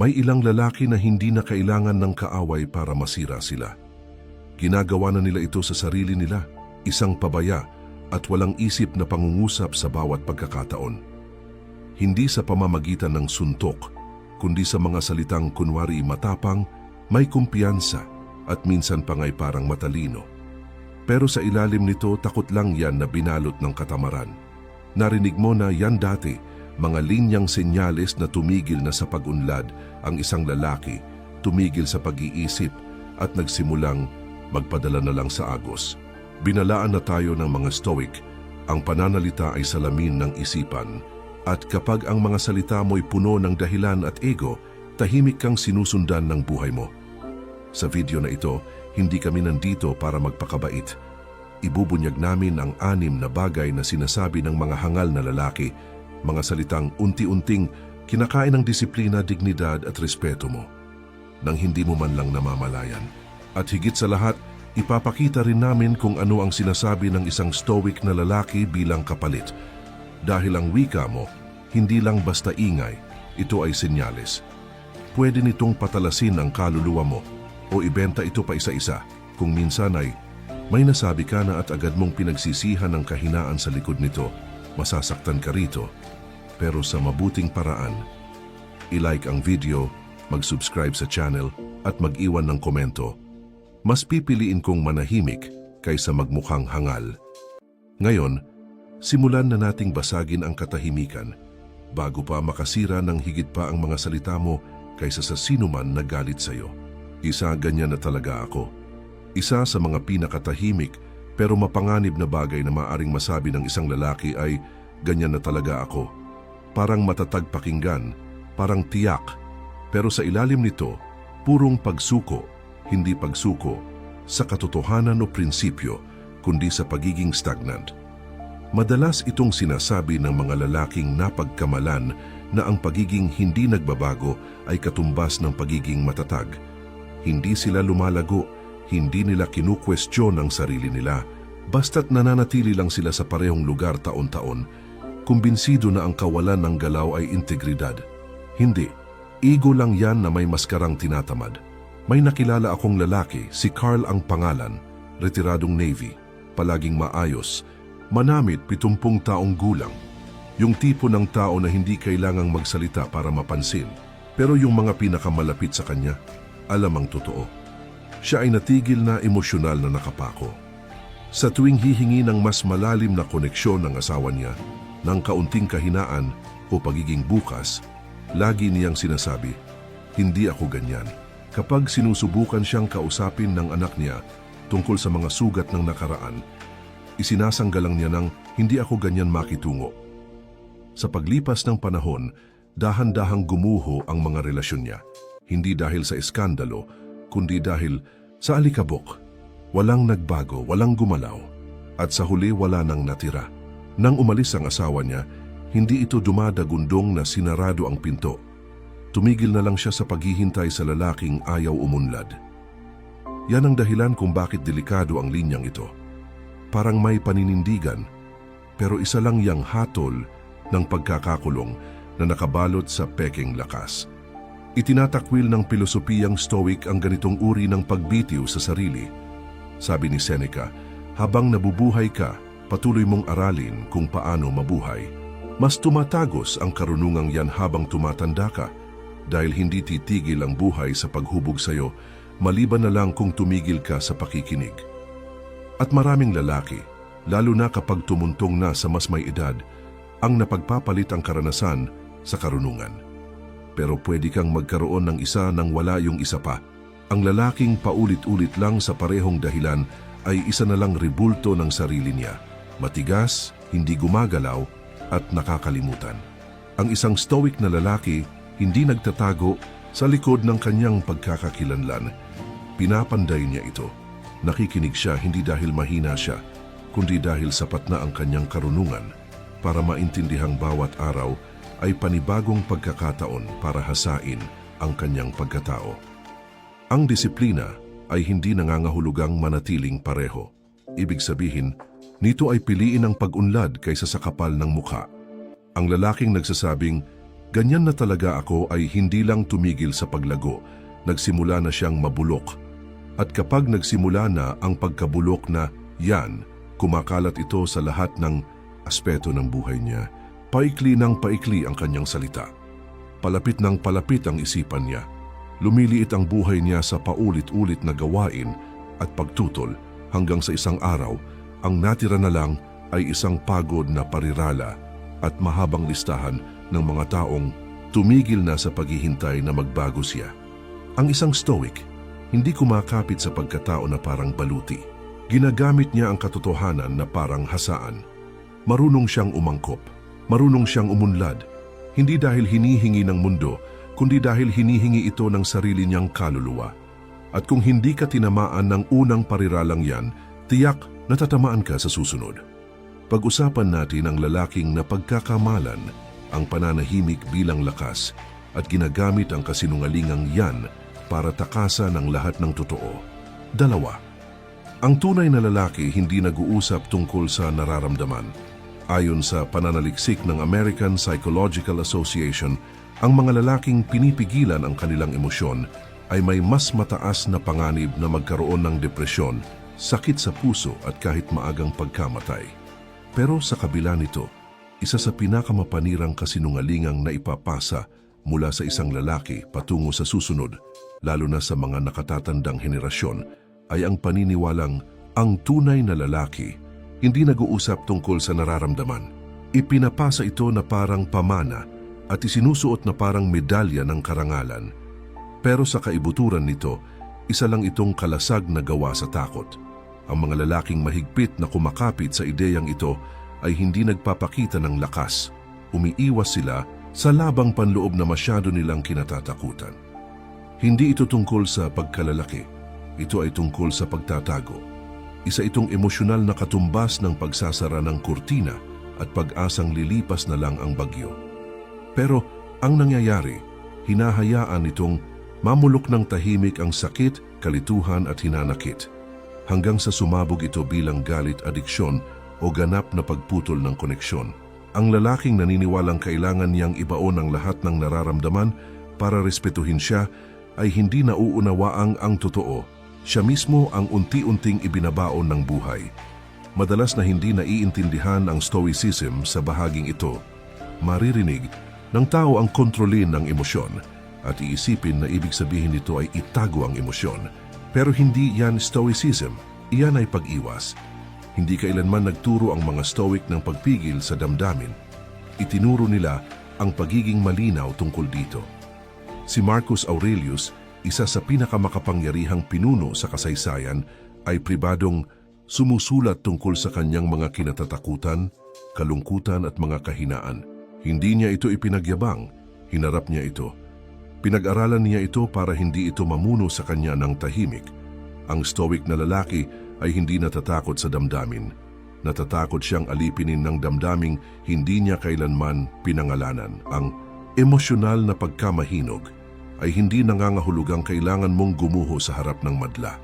May ilang lalaki na hindi na kailangan ng kaaway para masira sila. Ginagawa na nila ito sa sarili nila, isang pabaya at walang isip na pangungusap sa bawat pagkakataon. Hindi sa pamamagitan ng suntok, kundi sa mga salitang kunwari matapang, may kumpiyansa at minsan pa nga'y parang matalino. Pero sa ilalim nito takot lang yan na binalot ng katamaran. Narinig mo na yan dati, mga linyang senyales na tumigil na sa pag-unlad ang isang lalaki, tumigil sa pag-iisip at nagsimulang magpadala na lang sa agos. Binalaan na tayo ng mga stoic, ang pananalita ay salamin ng isipan at kapag ang mga salita mo'y puno ng dahilan at ego, tahimik kang sinusundan ng buhay mo. Sa video na ito, hindi kami nandito para magpakabait. Ibubunyag namin ang anim na bagay na sinasabi ng mga hangal na lalaki, mga salitang unti-unting kinakain ng disiplina, dignidad at respeto mo, nang hindi mo man lang namamalayan. At higit sa lahat, ipapakita rin namin kung ano ang sinasabi ng isang stoic na lalaki bilang kapalit. Dahil ang wika mo, hindi lang basta ingay, ito ay senyales. Pwede nitong patalasin ang kaluluwa mo o ibenta ito pa isa-isa kung minsan ay may nasabi ka na at agad mong pinagsisihan ang kahinaan sa likod nito, masasaktan ka rito. Pero sa mabuting paraan, i-like ang video, mag-subscribe sa channel at mag-iwan ng komento. Mas pipiliin kong manahimik kaysa magmukhang hangal. Ngayon, simulan na nating basagin ang katahimikan bago pa makasira ng higit pa ang mga salita mo kaysa sa sinuman na galit sa iyo. Isa ganyan na talaga ako. Isa sa mga pinakatahimik pero mapanganib na bagay na maaring masabi ng isang lalaki ay ganyan na talaga ako. Parang matatag pakinggan, parang tiyak, pero sa ilalim nito, purong pagsuko, hindi pagsuko, sa katotohanan o prinsipyo, kundi sa pagiging stagnant. Madalas itong sinasabi ng mga lalaking napagkamalan na ang pagiging hindi nagbabago ay katumbas ng pagiging matatag. Hindi sila lumalago, hindi nila kinukwestiyon ang sarili nila, basta't nananatili lang sila sa parehong lugar taon-taon, kumbinsido na ang kawalan ng galaw ay integridad. Hindi, ego lang yan na may maskarang tinatamad. May nakilala akong lalaki, si Carl ang pangalan, retiradong Navy, palaging maayos, manamit pitumpung taong gulang. Yung tipo ng tao na hindi kailangang magsalita para mapansin, pero yung mga pinakamalapit sa kanya, alam ang totoo. Siya ay natigil na emosyonal na nakapako. Sa tuwing hihingi ng mas malalim na koneksyon ng asawa niya, ng kaunting kahinaan o pagiging bukas, lagi niyang sinasabi, hindi ako ganyan. Kapag sinusubukan siyang kausapin ng anak niya tungkol sa mga sugat ng nakaraan, isinasanggalang niya ng hindi ako ganyan makitungo. Sa paglipas ng panahon, dahan-dahang gumuho ang mga relasyon niya, hindi dahil sa eskandalo, kundi dahil sa alikabok. Walang nagbago, walang gumalaw, at sa huli wala nang natira. Nang umalis ang asawa niya, hindi ito dumadagundong na sinarado ang pinto. Tumigil na lang siya sa paghihintay sa lalaking ayaw umunlad. Yan ang dahilan kung bakit delikado ang linyang ito. Parang may paninindigan, pero isa lang yang hatol ng pagkakakulong na nakabalot sa peking lakas. Itinatakwil ng pilosopiyang stoic ang ganitong uri ng pagbitiw sa sarili. Sabi ni Seneca, habang nabubuhay ka, patuloy mong aralin kung paano mabuhay. Mas tumatagos ang karunungang yan habang tumatanda ka dahil hindi titigil ang buhay sa paghubog sa'yo maliban na lang kung tumigil ka sa pakikinig. At maraming lalaki, lalo na kapag tumuntong na sa mas may edad, ang napagpapalit ang karanasan sa karunungan. Pero pwede kang magkaroon ng isa nang wala yung isa pa. Ang lalaking paulit-ulit lang sa parehong dahilan ay isa na lang ribulto ng sarili niya. Matigas, hindi gumagalaw, at nakakalimutan. Ang isang stoic na lalaki hindi nagtatago sa likod ng kanyang pagkakakilanlan. Pinapanday niya ito. Nakikinig siya hindi dahil mahina siya, kundi dahil sapat na ang kanyang karunungan para maintindihang bawat araw ay panibagong pagkakataon para hasain ang kanyang pagkatao. Ang disiplina ay hindi nangangahulugang manatiling pareho. Ibig sabihin, nito ay piliin ang pag-unlad kaysa sa kapal ng mukha. Ang lalaking nagsasabing, Ganyan na talaga ako ay hindi lang tumigil sa paglago, nagsimula na siyang mabulok. At kapag nagsimula na ang pagkabulok na yan, kumakalat ito sa lahat ng aspeto ng buhay niya. Paikli ng paikli ang kanyang salita. Palapit ng palapit ang isipan niya. Lumiliit ang buhay niya sa paulit-ulit na gawain at pagtutol hanggang sa isang araw, ang natira na lang ay isang pagod na parirala at mahabang listahan ng mga taong tumigil na sa paghihintay na magbago siya. Ang isang stoic, hindi kumakapit sa pagkatao na parang baluti. Ginagamit niya ang katotohanan na parang hasaan. Marunong siyang umangkop, marunong siyang umunlad, hindi dahil hinihingi ng mundo, kundi dahil hinihingi ito ng sarili niyang kaluluwa. At kung hindi ka tinamaan ng unang pariralang yan, tiyak natatamaan ka sa susunod. Pag-usapan natin ang lalaking na pagkakamalan ang pananahimik bilang lakas at ginagamit ang kasinungalingang yan para takasan ang lahat ng totoo. Dalawa, ang tunay na lalaki hindi nag-uusap tungkol sa nararamdaman. Ayon sa pananaliksik ng American Psychological Association, ang mga lalaking pinipigilan ang kanilang emosyon ay may mas mataas na panganib na magkaroon ng depresyon, sakit sa puso at kahit maagang pagkamatay. Pero sa kabila nito, isa sa pinakamapanirang kasinungalingang na ipapasa mula sa isang lalaki patungo sa susunod, lalo na sa mga nakatatandang henerasyon, ay ang paniniwalang ang tunay na lalaki hindi nag-uusap tungkol sa nararamdaman. Ipinapasa ito na parang pamana at isinusuot na parang medalya ng karangalan. Pero sa kaibuturan nito, isa lang itong kalasag na gawa sa takot. Ang mga lalaking mahigpit na kumakapit sa ideyang ito ay hindi nagpapakita ng lakas. Umiiwas sila sa labang panloob na masyado nilang kinatatakutan. Hindi ito tungkol sa pagkalalaki. Ito ay tungkol sa pagtatago. Isa itong emosyonal na katumbas ng pagsasara ng kurtina at pag-asang lilipas na lang ang bagyo. Pero ang nangyayari, hinahayaan itong mamulok ng tahimik ang sakit, kalituhan at hinanakit. Hanggang sa sumabog ito bilang galit adiksyon o ganap na pagputol ng koneksyon. Ang lalaking naniniwalang kailangan niyang ibaon ang lahat ng nararamdaman para respetuhin siya ay hindi nauunawaang ang totoo. Siya mismo ang unti-unting ibinabaon ng buhay. Madalas na hindi naiintindihan ang stoicism sa bahaging ito. Maririnig ng tao ang kontrolin ng emosyon at iisipin na ibig sabihin nito ay itago ang emosyon. Pero hindi yan stoicism, iyan ay pag-iwas. Hindi kailanman nagturo ang mga stoic ng pagpigil sa damdamin. Itinuro nila ang pagiging malinaw tungkol dito. Si Marcus Aurelius, isa sa pinakamakapangyarihang pinuno sa kasaysayan, ay pribadong sumusulat tungkol sa kanyang mga kinatatakutan, kalungkutan at mga kahinaan. Hindi niya ito ipinagyabang, hinarap niya ito. Pinag-aralan niya ito para hindi ito mamuno sa kanya ng tahimik. Ang stoic na lalaki ay hindi natatakot sa damdamin. Natatakot siyang alipinin ng damdaming hindi niya kailanman pinangalanan. Ang emosyonal na pagkamahinog ay hindi nangangahulugang kailangan mong gumuho sa harap ng madla.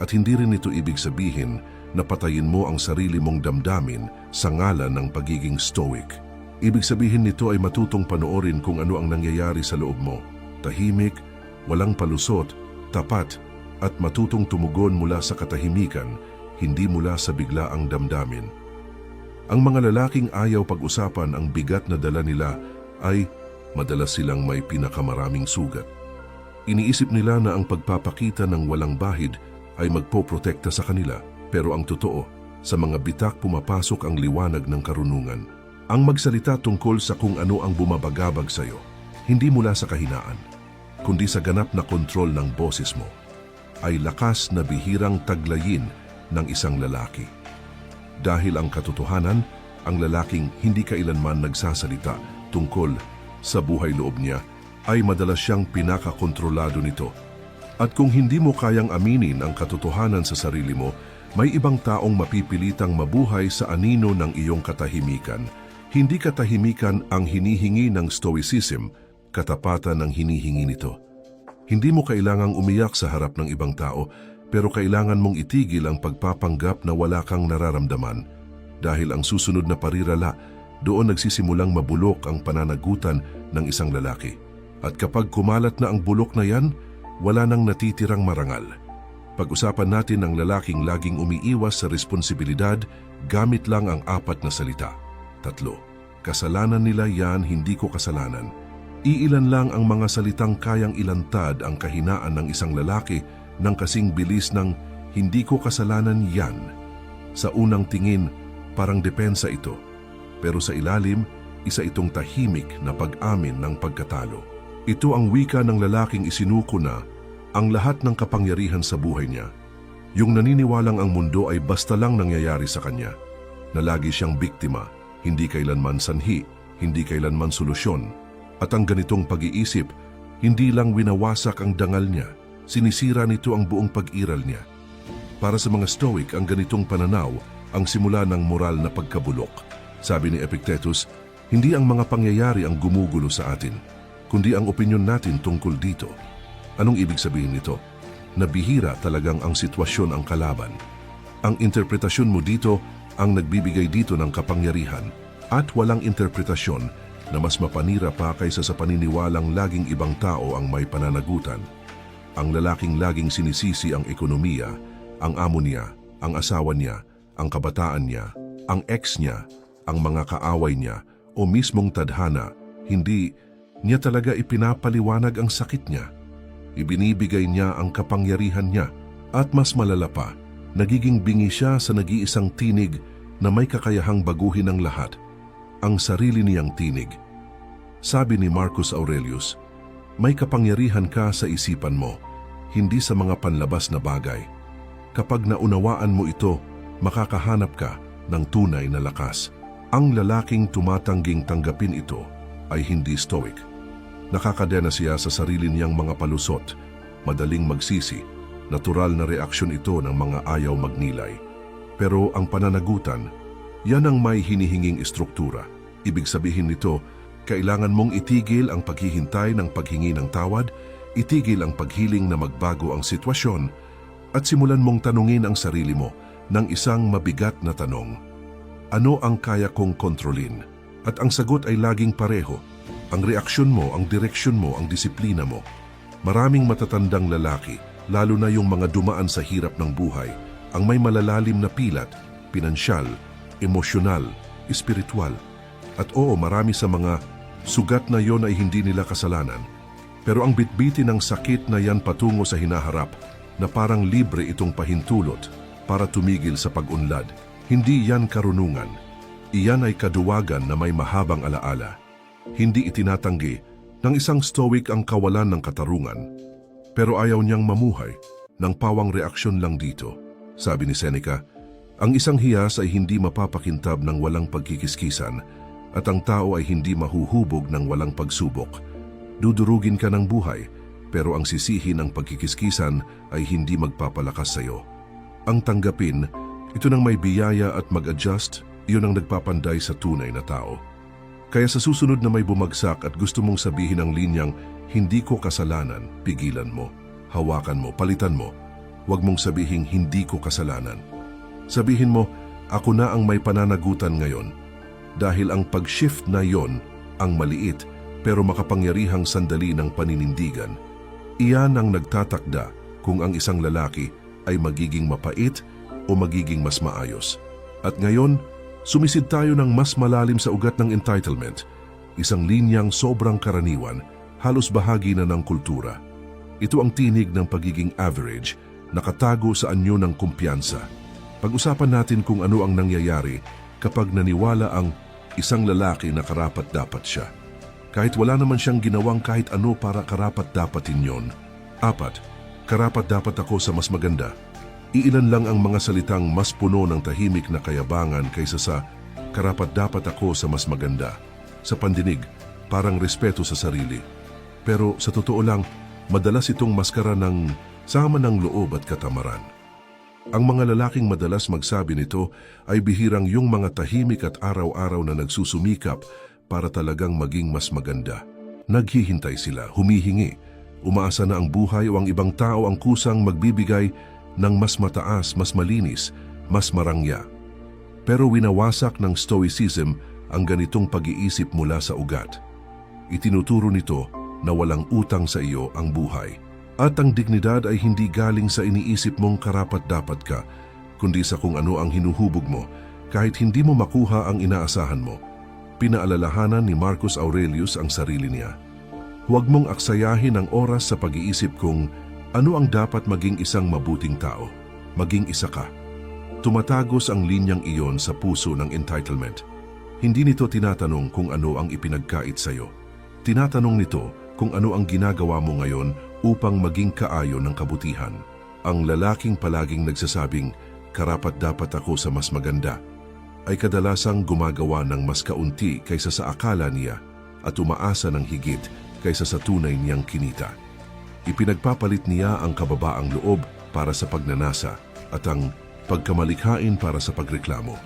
At hindi rin ito ibig sabihin na patayin mo ang sarili mong damdamin sa ngalan ng pagiging stoic. Ibig sabihin nito ay matutong panoorin kung ano ang nangyayari sa loob mo. Tahimik, walang palusot, tapat, at matutong tumugon mula sa katahimikan, hindi mula sa biglaang damdamin. Ang mga lalaking ayaw pag-usapan ang bigat na dala nila ay madalas silang may pinakamaraming sugat. Iniisip nila na ang pagpapakita ng walang bahid ay magpoprotekta sa kanila, pero ang totoo, sa mga bitak pumapasok ang liwanag ng karunungan. Ang magsalita tungkol sa kung ano ang bumabagabag sa iyo, hindi mula sa kahinaan, kundi sa ganap na kontrol ng boses mo, ay lakas na bihirang taglayin ng isang lalaki. Dahil ang katotohanan, ang lalaking hindi kailanman nagsasalita tungkol sa buhay loob niya ay madalas siyang pinakakontrolado nito. At kung hindi mo kayang aminin ang katotohanan sa sarili mo, may ibang taong mapipilitang mabuhay sa anino ng iyong katahimikan. Hindi katahimikan ang hinihingi ng stoicism, katapatan ang hinihingi nito. Hindi mo kailangang umiyak sa harap ng ibang tao, pero kailangan mong itigil ang pagpapanggap na wala kang nararamdaman dahil ang susunod na parirala doon nagsisimulang mabulok ang pananagutan ng isang lalaki. At kapag kumalat na ang bulok na yan, wala nang natitirang marangal. Pag-usapan natin ang lalaking laging umiiwas sa responsibilidad gamit lang ang apat na salita. Tatlo. Kasalanan nila yan, hindi ko kasalanan. Iilan lang ang mga salitang kayang ilantad ang kahinaan ng isang lalaki ng kasing bilis ng hindi ko kasalanan yan. Sa unang tingin, parang depensa ito. Pero sa ilalim, isa itong tahimik na pag-amin ng pagkatalo. Ito ang wika ng lalaking isinuko na ang lahat ng kapangyarihan sa buhay niya. Yung naniniwalang ang mundo ay basta lang nangyayari sa kanya. Na lagi siyang biktima, hindi kailanman sanhi, hindi kailanman solusyon. At ang ganitong pag-iisip, hindi lang winawasak ang dangal niya, sinisira nito ang buong pag-iral niya. Para sa mga Stoic, ang ganitong pananaw ang simula ng moral na pagkabulok. Sabi ni Epictetus, hindi ang mga pangyayari ang gumugulo sa atin, kundi ang opinyon natin tungkol dito. Anong ibig sabihin nito? Nabihira talagang ang sitwasyon ang kalaban. Ang interpretasyon mo dito ang nagbibigay dito ng kapangyarihan at walang interpretasyon na mas mapanira pa kaysa sa paniniwalang laging ibang tao ang may pananagutan. Ang lalaking laging sinisisi ang ekonomiya, ang amo niya, ang asawa niya, ang kabataan niya, ang ex niya, ang mga kaaway niya o mismong tadhana, hindi niya talaga ipinapaliwanag ang sakit niya. Ibinibigay niya ang kapangyarihan niya at mas malala pa, nagiging bingi siya sa nag-iisang tinig na may kakayahang baguhin ang lahat, ang sarili niyang tinig. Sabi ni Marcus Aurelius, may kapangyarihan ka sa isipan mo, hindi sa mga panlabas na bagay. Kapag naunawaan mo ito, makakahanap ka ng tunay na lakas. Ang lalaking tumatangging tanggapin ito ay hindi stoic. Nakakadena siya sa sarili niyang mga palusot, madaling magsisi, natural na reaksyon ito ng mga ayaw magnilay. Pero ang pananagutan, yan ang may hinihinging istruktura. Ibig sabihin nito, kailangan mong itigil ang paghihintay ng paghingi ng tawad, itigil ang paghiling na magbago ang sitwasyon, at simulan mong tanungin ang sarili mo ng isang mabigat na tanong. Ano ang kaya kong kontrolin? At ang sagot ay laging pareho. Ang reaksyon mo, ang direksyon mo, ang disiplina mo. Maraming matatandang lalaki, lalo na yung mga dumaan sa hirap ng buhay, ang may malalalim na pilat, pinansyal, emosyonal, espiritual. At oo, marami sa mga sugat na yon ay hindi nila kasalanan. Pero ang bitbitin ng sakit na yan patungo sa hinaharap na parang libre itong pahintulot para tumigil sa pag-unlad. Hindi yan karunungan. Iyan ay kaduwagan na may mahabang alaala. Hindi itinatanggi ng isang stoic ang kawalan ng katarungan. Pero ayaw niyang mamuhay ng pawang reaksyon lang dito. Sabi ni Seneca, ang isang hiyas ay hindi mapapakintab ng walang pagkikiskisan at ang tao ay hindi mahuhubog ng walang pagsubok. Dudurugin ka ng buhay, pero ang sisihin ng pagkikiskisan ay hindi magpapalakas sa iyo. Ang tanggapin, ito nang may biyaya at mag-adjust, iyon ang nagpapanday sa tunay na tao. Kaya sa susunod na may bumagsak at gusto mong sabihin ang linyang, hindi ko kasalanan, pigilan mo, hawakan mo, palitan mo. Huwag mong sabihin hindi ko kasalanan. Sabihin mo, ako na ang may pananagutan ngayon. Dahil ang pag-shift na yon ang maliit pero makapangyarihang sandali ng paninindigan. Iyan ang nagtatakda kung ang isang lalaki ay magiging mapait o magiging mas maayos. At ngayon, sumisid tayo ng mas malalim sa ugat ng entitlement, isang linyang sobrang karaniwan, halos bahagi na ng kultura. Ito ang tinig ng pagiging average, nakatago sa anyo ng kumpiyansa. Pag-usapan natin kung ano ang nangyayari kapag naniwala ang isang lalaki na karapat dapat siya. Kahit wala naman siyang ginawang kahit ano para karapat dapatin yon. Apat, karapat dapat ako sa mas maganda. Iilan lang ang mga salitang mas puno ng tahimik na kayabangan kaysa sa karapat dapat ako sa mas maganda. Sa pandinig, parang respeto sa sarili. Pero sa totoo lang, madalas itong maskara ng sama ng loob at katamaran. Ang mga lalaking madalas magsabi nito ay bihirang yung mga tahimik at araw-araw na nagsusumikap para talagang maging mas maganda. Naghihintay sila, humihingi, umaasa na ang buhay o ang ibang tao ang kusang magbibigay ng mas mataas, mas malinis, mas marangya. Pero winawasak ng Stoicism ang ganitong pag-iisip mula sa ugat. Itinuturo nito na walang utang sa iyo ang buhay. At ang dignidad ay hindi galing sa iniisip mong karapat-dapat ka, kundi sa kung ano ang hinuhubog mo kahit hindi mo makuha ang inaasahan mo. Pinaalalahanan ni Marcus Aurelius ang sarili niya. Huwag mong aksayahin ang oras sa pag-iisip kung ano ang dapat maging isang mabuting tao. Maging isa ka. Tumatagos ang linyang iyon sa puso ng entitlement. Hindi nito tinatanong kung ano ang ipinagkait sa iyo. Tinatanong nito kung ano ang ginagawa mo ngayon upang maging kaayon ng kabutihan. Ang lalaking palaging nagsasabing, karapat dapat ako sa mas maganda, ay kadalasang gumagawa ng mas kaunti kaysa sa akala niya at umaasa ng higit kaysa sa tunay niyang kinita. Ipinagpapalit niya ang kababaang loob para sa pagnanasa at ang pagkamalikhain para sa pagreklamo.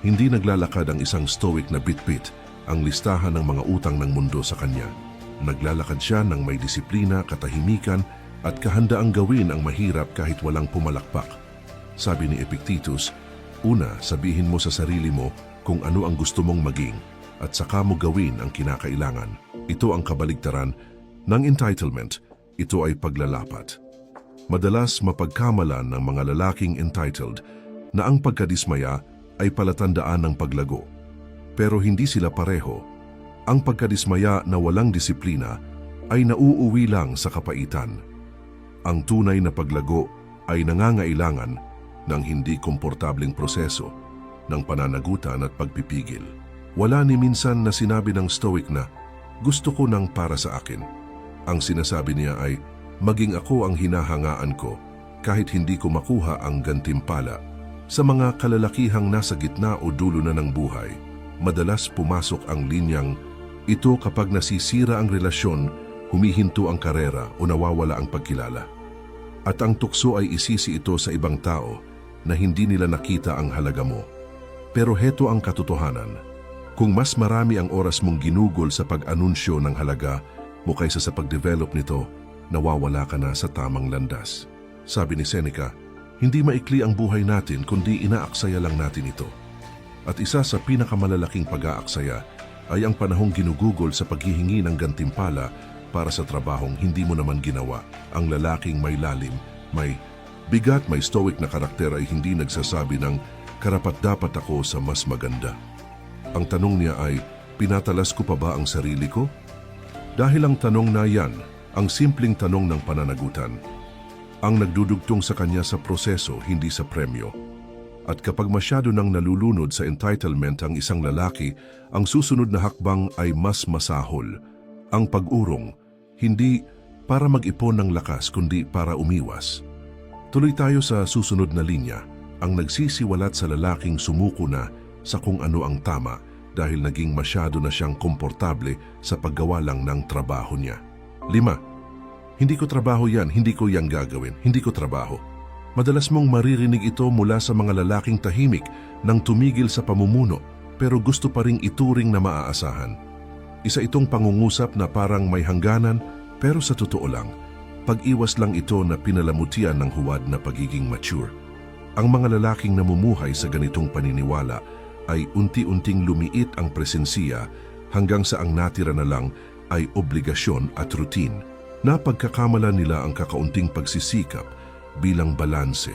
Hindi naglalakad ang isang stoic na bitbit ang listahan ng mga utang ng mundo sa kanya. Naglalakad siya ng may disiplina, katahimikan at kahandaang gawin ang mahirap kahit walang pumalakpak. Sabi ni Epictetus, una sabihin mo sa sarili mo kung ano ang gusto mong maging at saka mo gawin ang kinakailangan. Ito ang kabaligtaran ng entitlement. Ito ay paglalapat. Madalas mapagkamalan ng mga lalaking entitled na ang pagkadismaya ay palatandaan ng paglago. Pero hindi sila pareho. Ang pagkadismaya na walang disiplina ay nauuwi lang sa kapaitan. Ang tunay na paglago ay nangangailangan ng hindi komportableng proseso ng pananagutan at pagpipigil. Wala ni minsan na sinabi ng stoic na, gusto ko nang para sa akin. Ang sinasabi niya ay, maging ako ang hinahangaan ko kahit hindi ko makuha ang gantimpala. Sa mga kalalakihang nasa gitna o dulo na ng buhay, madalas pumasok ang linyang ito kapag nasisira ang relasyon, humihinto ang karera o nawawala ang pagkilala. At ang tukso ay isisi ito sa ibang tao na hindi nila nakita ang halaga mo. Pero heto ang katotohanan. Kung mas marami ang oras mong ginugol sa pag-anunsyo ng halaga mo kaysa sa pag-develop nito, nawawala ka na sa tamang landas. Sabi ni Seneca, hindi maikli ang buhay natin kundi inaaksaya lang natin ito. At isa sa pinakamalalaking pag-aaksaya ay ang panahong ginugugol sa paghihingi ng gantimpala para sa trabahong hindi mo naman ginawa. Ang lalaking may lalim, may bigat, may stoic na karakter ay hindi nagsasabi ng karapat dapat ako sa mas maganda. Ang tanong niya ay, pinatalas ko pa ba ang sarili ko? Dahil ang tanong na yan, ang simpleng tanong ng pananagutan, ang nagdudugtong sa kanya sa proseso, hindi sa premyo. At kapag masyado nang nalulunod sa entitlement ang isang lalaki, ang susunod na hakbang ay mas masahol. Ang pag-urong, hindi para mag-ipon ng lakas kundi para umiwas. Tuloy tayo sa susunod na linya, ang nagsisiwalat sa lalaking sumuko na sa kung ano ang tama dahil naging masyado na siyang komportable sa paggawa lang ng trabaho niya. Lima, hindi ko trabaho yan, hindi ko yan gagawin, hindi ko trabaho. Madalas mong maririnig ito mula sa mga lalaking tahimik nang tumigil sa pamumuno pero gusto pa ring ituring na maaasahan. Isa itong pangungusap na parang may hangganan pero sa totoo lang, pag-iwas lang ito na pinalamutian ng huwad na pagiging mature. Ang mga lalaking namumuhay sa ganitong paniniwala ay unti-unting lumiit ang presensiya hanggang sa ang natira na lang ay obligasyon at routine. Napagkakamala nila ang kakaunting pagsisikap bilang balanse.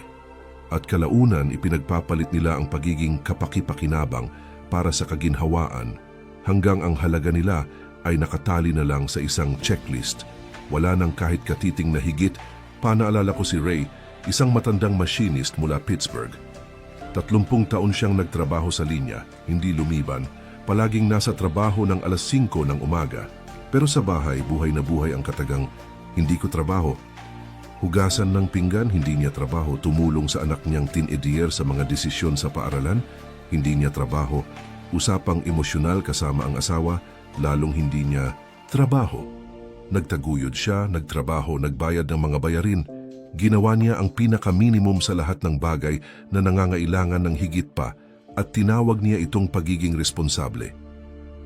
At kalaunan ipinagpapalit nila ang pagiging kapakipakinabang para sa kaginhawaan hanggang ang halaga nila ay nakatali na lang sa isang checklist. Wala nang kahit katiting na higit, panaalala ko si Ray, isang matandang machinist mula Pittsburgh. Tatlumpung taon siyang nagtrabaho sa linya, hindi lumiban, palaging nasa trabaho ng alas 5 ng umaga. Pero sa bahay, buhay na buhay ang katagang, hindi ko trabaho. Hugasan ng pinggan, hindi niya trabaho. Tumulong sa anak niyang teenager sa mga desisyon sa paaralan, hindi niya trabaho. Usapang emosyonal kasama ang asawa, lalong hindi niya trabaho. Nagtaguyod siya, nagtrabaho, nagbayad ng mga bayarin. Ginawa niya ang pinaka-minimum sa lahat ng bagay na nangangailangan ng higit pa at tinawag niya itong pagiging responsable.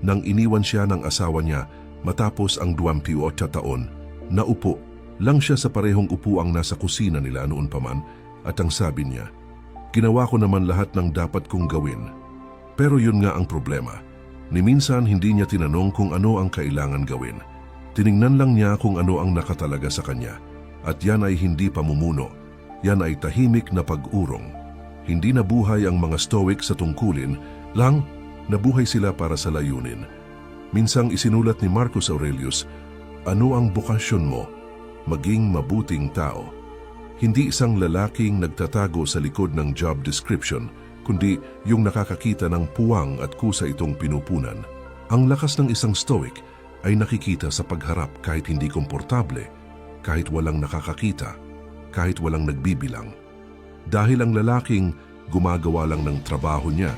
Nang iniwan siya ng asawa niya matapos ang 28 taon, naupo lang siya sa parehong upuang nasa kusina nila noon pa man at ang sabi niya, Ginawa ko naman lahat ng dapat kong gawin. Pero yun nga ang problema, Ni minsan hindi niya tinanong kung ano ang kailangan gawin. Tiningnan lang niya kung ano ang nakatalaga sa kanya. At yan ay hindi pamumuno. Yan ay tahimik na pag-urong. Hindi nabuhay ang mga stoic sa tungkulin, lang nabuhay sila para sa layunin. Minsang isinulat ni Marcus Aurelius, ano ang bukasyon mo? Maging mabuting tao. Hindi isang lalaking nagtatago sa likod ng job description, kundi yung nakakakita ng puwang at kusa itong pinupunan. Ang lakas ng isang stoic ay nakikita sa pagharap kahit hindi komportable, kahit walang nakakakita, kahit walang nagbibilang. Dahil ang lalaking gumagawa lang ng trabaho niya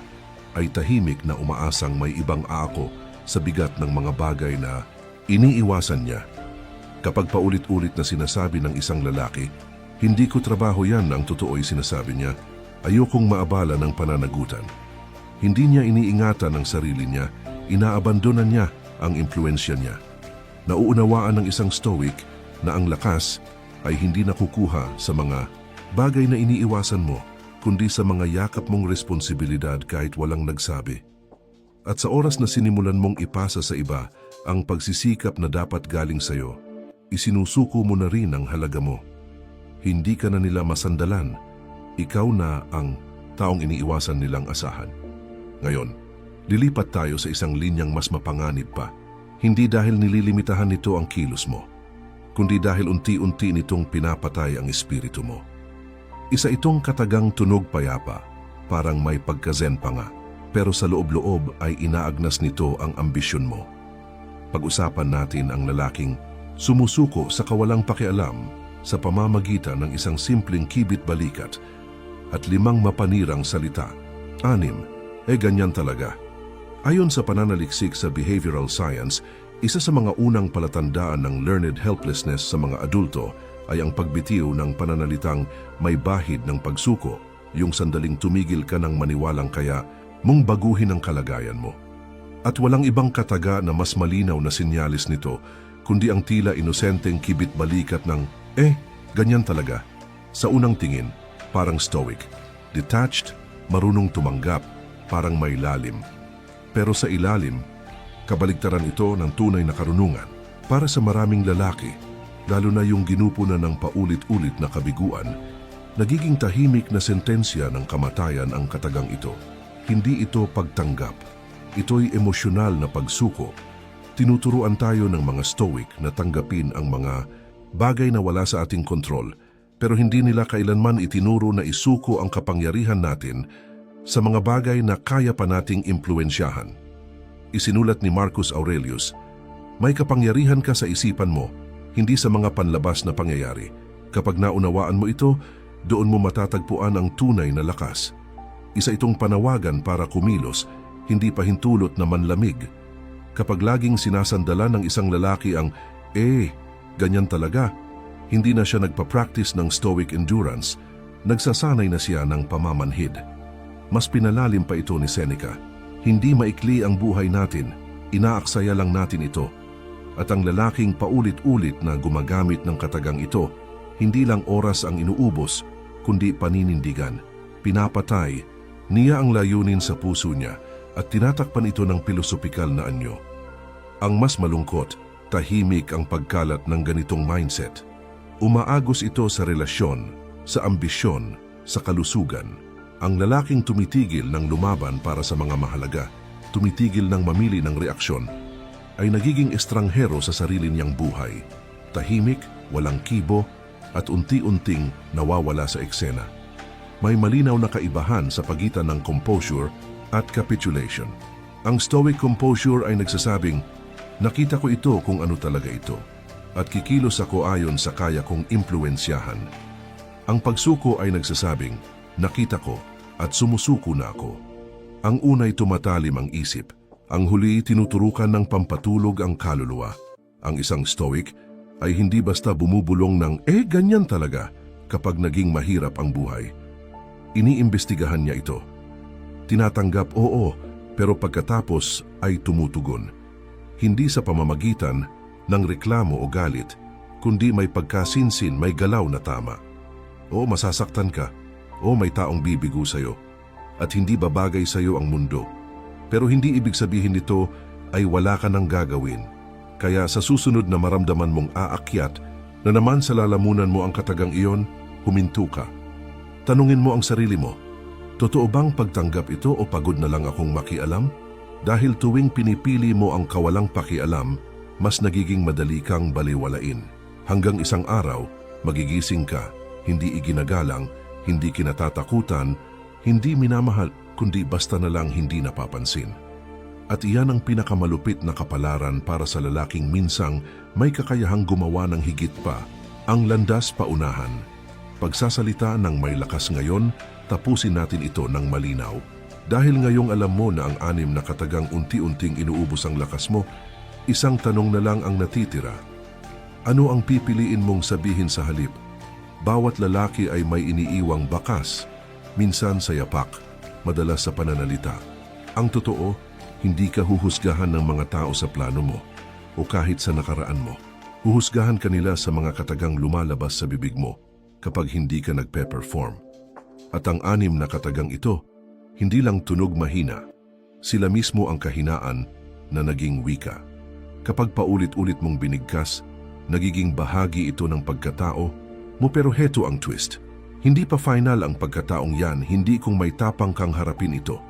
ay tahimik na umaasang may ibang aako sa bigat ng mga bagay na iniiwasan niya. Kapag paulit-ulit na sinasabi ng isang lalaki, hindi ko trabaho yan ang totoo'y sinasabi niya, ayokong maabala ng pananagutan. Hindi niya iniingatan ang sarili niya, inaabandonan niya ang impluensya niya. Nauunawaan ng isang stoic na ang lakas ay hindi nakukuha sa mga bagay na iniiwasan mo, kundi sa mga yakap mong responsibilidad kahit walang nagsabi. At sa oras na sinimulan mong ipasa sa iba ang pagsisikap na dapat galing sa'yo, isinusuko mo na rin ang halaga mo. Hindi ka na nila masandalan, ikaw na ang taong iniiwasan nilang asahan. Ngayon, lilipat tayo sa isang linyang mas mapanganib pa. Hindi dahil nililimitahan nito ang kilos mo, kundi dahil unti-unti nitong pinapatay ang espiritu mo. Isa itong katagang tunog payapa, parang may pagkazen pa nga, pero sa loob-loob ay inaagnas nito ang ambisyon mo. Pag-usapan natin ang lalaking sumusuko sa kawalang pakialam sa pamamagitan ng isang simpleng kibit balikat at limang mapanirang salita. Anim, eh ganyan talaga. Ayon sa pananaliksik sa behavioral science, isa sa mga unang palatandaan ng learned helplessness sa mga adulto ay ang pagbitiw ng pananalitang may bahid ng pagsuko, yung sandaling tumigil ka ng maniwalang kaya mong baguhin ang kalagayan mo. At walang ibang kataga na mas malinaw na sinyalis nito, kundi ang tila inosenteng kibit balikat ng, eh, ganyan talaga. Sa unang tingin, parang stoic, detached, marunong tumanggap, parang may lalim. Pero sa ilalim, kabaligtaran ito ng tunay na karunungan para sa maraming lalaki, lalo na yung ginupo na ng paulit-ulit na kabiguan, nagiging tahimik na sentensya ng kamatayan ang katagang ito. Hindi ito pagtanggap. Ito'y emosyonal na pagsuko. Tinuturuan tayo ng mga stoic na tanggapin ang mga bagay na wala sa ating kontrol, pero hindi nila kailanman itinuro na isuko ang kapangyarihan natin sa mga bagay na kaya pa nating impluensyahan. Isinulat ni Marcus Aurelius, may kapangyarihan ka sa isipan mo, hindi sa mga panlabas na pangyayari. Kapag naunawaan mo ito, doon mo matatagpuan ang tunay na lakas. Isa itong panawagan para kumilos, hindi pa hintulot na manlamig. Kapag laging sinasandala ng isang lalaki ang, eh, ganyan talaga, hindi na siya nagpa-practice ng stoic endurance, nagsasanay na siya ng pamamanhid. Mas pinalalim pa ito ni Seneca. Hindi maikli ang buhay natin, inaaksaya lang natin ito. At ang lalaking paulit-ulit na gumagamit ng katagang ito, hindi lang oras ang inuubos, kundi paninindigan. Pinapatay, niya ang layunin sa puso niya at tinatakpan ito ng pilosopikal na anyo. Ang mas malungkot, tahimik ang pagkalat ng ganitong mindset. Umaagos ito sa relasyon, sa ambisyon, sa kalusugan. Ang lalaking tumitigil ng lumaban para sa mga mahalaga, tumitigil ng mamili ng reaksyon, ay nagiging estranghero sa sarili niyang buhay. Tahimik, walang kibo, at unti-unting nawawala sa eksena. May malinaw na kaibahan sa pagitan ng composure at capitulation. Ang stoic composure ay nagsasabing, nakita ko ito kung ano talaga ito, at kikilos ako ayon sa kaya kong impluensyahan. Ang pagsuko ay nagsasabing, nakita ko at sumusuko na ako. Ang unay tumatalim ang isip, ang huli tinuturukan ng pampatulog ang kaluluwa. Ang isang stoic ay hindi basta bumubulong ng eh ganyan talaga kapag naging mahirap ang buhay. Iniimbestigahan niya ito. Tinatanggap oo, pero pagkatapos ay tumutugon. Hindi sa pamamagitan ng reklamo o galit, kundi may pagkasinsin, may galaw na tama. O masasaktan ka, o may taong bibigo sa'yo, at hindi babagay sa'yo ang mundo. Pero hindi ibig sabihin nito ay wala ka nang gagawin. Kaya sa susunod na maramdaman mong aakyat na naman sa lalamunan mo ang katagang iyon, huminto ka. Tanungin mo ang sarili mo, totoo bang pagtanggap ito o pagod na lang akong makialam? Dahil tuwing pinipili mo ang kawalang pakialam, mas nagiging madali kang baliwalain. Hanggang isang araw, magigising ka, hindi iginagalang, hindi kinatatakutan, hindi minamahal, kundi basta na lang hindi napapansin. At iyan ang pinakamalupit na kapalaran para sa lalaking minsang may kakayahang gumawa ng higit pa, ang landas paunahan. Pagsasalita ng may lakas ngayon, tapusin natin ito ng malinaw. Dahil ngayong alam mo na ang anim na katagang unti-unting inuubos ang lakas mo, isang tanong na lang ang natitira. Ano ang pipiliin mong sabihin sa halip? Bawat lalaki ay may iniiwang bakas, minsan sa yapak, madalas sa pananalita. Ang totoo, hindi ka huhusgahan ng mga tao sa plano mo o kahit sa nakaraan mo. Huhusgahan ka nila sa mga katagang lumalabas sa bibig mo kapag hindi ka nagpe-perform. At ang anim na katagang ito, hindi lang tunog mahina, sila mismo ang kahinaan na naging wika. Kapag paulit-ulit mong binigkas, nagiging bahagi ito ng pagkatao mo pero heto ang twist. Hindi pa final ang pagkataong yan, hindi kung may tapang kang harapin ito.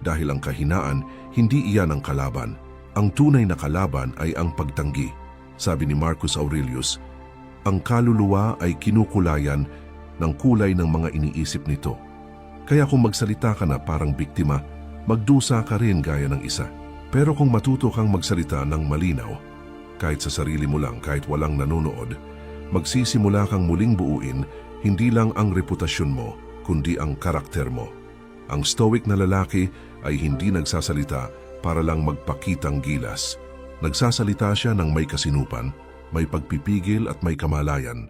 Dahil ang kahinaan, hindi iyan ang kalaban. Ang tunay na kalaban ay ang pagtanggi. Sabi ni Marcus Aurelius, ang kaluluwa ay kinukulayan ng kulay ng mga iniisip nito. Kaya kung magsalita ka na parang biktima, magdusa ka rin gaya ng isa. Pero kung matuto kang magsalita ng malinaw, kahit sa sarili mo lang, kahit walang nanonood, magsisimula kang muling buuin hindi lang ang reputasyon mo, kundi ang karakter mo. Ang stoic na lalaki ay hindi nagsasalita para lang magpakitang gilas. Nagsasalita siya ng may kasinupan, may pagpipigil at may kamalayan.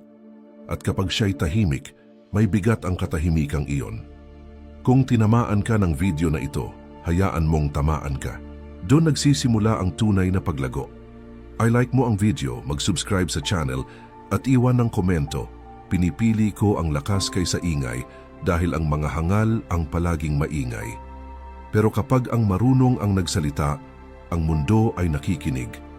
At kapag siya'y tahimik, may bigat ang katahimikang iyon. Kung tinamaan ka ng video na ito, hayaan mong tamaan ka. Doon nagsisimula ang tunay na paglago. I like mo ang video, mag-subscribe sa channel at iwan ng komento. Pinipili ko ang lakas kaysa ingay dahil ang mga hangal ang palaging maingay. Pero kapag ang marunong ang nagsalita, ang mundo ay nakikinig